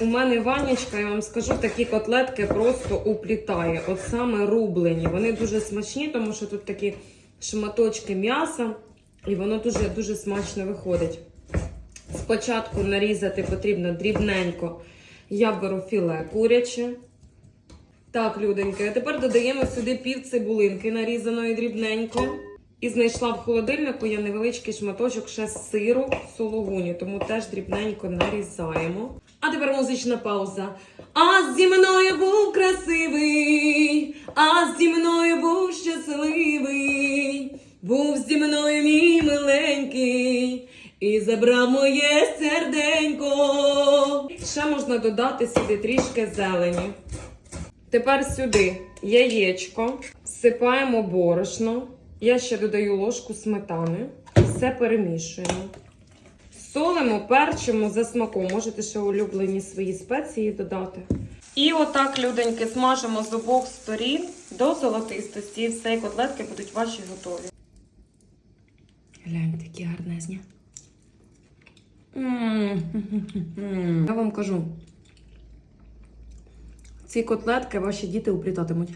У мене Ванечка, я вам скажу, такі котлетки просто уплітає. От саме рублені. Вони дуже смачні, тому що тут такі шматочки м'яса, і воно дуже дуже смачно виходить. Спочатку нарізати потрібно дрібненько. Я беру філе куряче. Так, люденьки, а тепер додаємо сюди пів цибулинки нарізаної дрібненько. І знайшла в холодильнику я невеличкий шматочок ще сиру сологуні, тому теж дрібненько нарізаємо. А тепер музична пауза. А зі мною був красивий, а зі мною був щасливий, був зі мною мій миленький і забрав моє серденько. Ще можна додати сюди трішки зелені. Тепер сюди яєчко, всипаємо борошно. Я ще додаю ложку сметани. Все перемішуємо. Солимо, перчимо за смаком. Можете ще улюблені свої спеції додати. І отак, люденьки, смажимо з обох сторін до золотистості. І все, і котлетки будуть ваші готові. Гляньте, які гарнезні. Я вам кажу, ці котлетки ваші діти уплітатимуть.